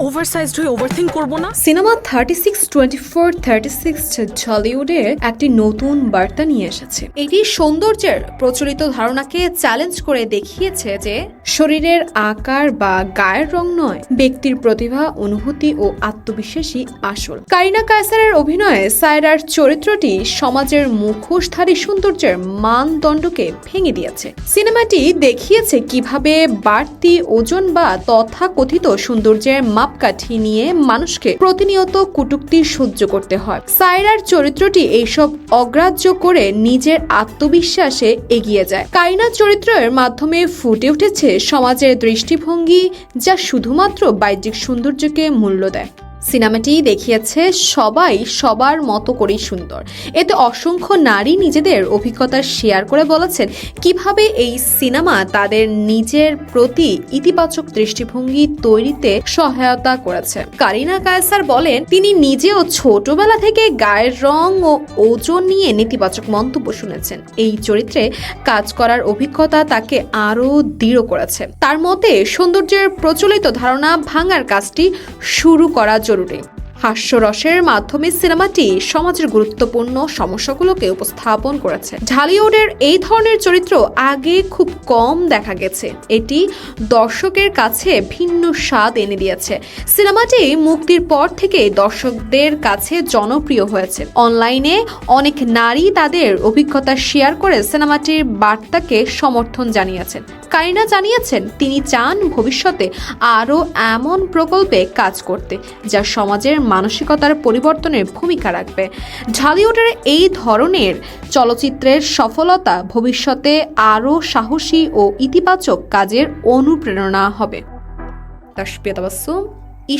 ওভারসাইজড হয়ে করব না? সিনেমা একটি নতুন বার্তা নিয়ে এসেছে। এটি সৌন্দর্যের প্রচলিত ধারণাকে চ্যালেঞ্জ করে দেখিয়েছে যে শরীরের আকার বা গায়ের রং নয়, ব্যক্তির প্রতিভা, অনুভূতি ও আত্মবিশ্বাসী আসল। কারিনা কায়সারের অভিনয়ে সায়রার চরিত্রটি সমাজের মুখোশধারী সৌন্দর্যের মানদণ্ডকে ভেঙে দিয়েছে। সিনেমাটি দেখিয়েছে কীভাবে বাড়তি ওজন বা তথাকথিত সৌন্দর্যের মাপকাঠি নিয়ে মানুষকে প্রতিনিয়ত কুটুক্তি সহ্য করতে হয়। সাইরার চরিত্রটি এইসব অগ্রাহ্য করে নিজের আত্মবিশ্বাসে এগিয়ে যায়। কাইনা চরিত্রের মাধ্যমে ফুটে উঠেছে সমাজের দৃষ্টিভঙ্গি যা শুধুমাত্র বাহ্যিক সৌন্দর্যকে মূল্য দেয়। সিনেমাটি দেখিয়েছে সবাই সবার মতো করেই সুন্দর। এতে অসংখ্য নারী নিজেদের অভিজ্ঞতা শেয়ার করে বলেছেন, কীভাবে এই সিনেমা তাদের নিজের প্রতি ইতিবাচক দৃষ্টিভঙ্গি তৈরিতে সহায়তা করেছে। কারিনা কায়সার বলেন, তিনি নিজেও ছোটবেলা থেকে গায়ের রং ও ওজন নিয়ে নেতিবাচক মন্তব্য শুনেছেন। এই চরিত্রে কাজ করার অভিজ্ঞতা তাকে আরও দৃঢ় করেছে। তার মতে, সৌন্দর্যের প্রচলিত ধারণা ভাঙার কাজটি শুরু করা জরুরি হাস্যরসের মাধ্যমে সিনেমাটি সমাজের গুরুত্বপূর্ণ সমস্যাগুলোকে উপস্থাপন করেছে। ঢালিউডের এই ধরনের চরিত্র আগে খুব কম দেখা গেছে। এটি দর্শকের কাছে ভিন্ন স্বাদ এনে দিয়েছে। সিনেমাটি মুক্তির পর থেকে দর্শকদের কাছে জনপ্রিয় হয়েছে। অনলাইনে অনেক নারী তাদের অভিজ্ঞতা শেয়ার করে সিনেমাটির বার্তাকে সমর্থন জানিয়েছেন। কারিনা জানিয়েছেন, তিনি চান ভবিষ্যতে আরও এমন প্রকল্পে কাজ করতে, যা সমাজের মানসিকতার পরিবর্তনের ভূমিকা রাখবে। ঝালিউডের এই ধরনের চলচ্চিত্রের সফলতা ভবিষ্যতে আরও সাহসী ও ইতিবাচক কাজের অনুপ্রেরণা হবে। তাসপিয়া তাবাসসুম এই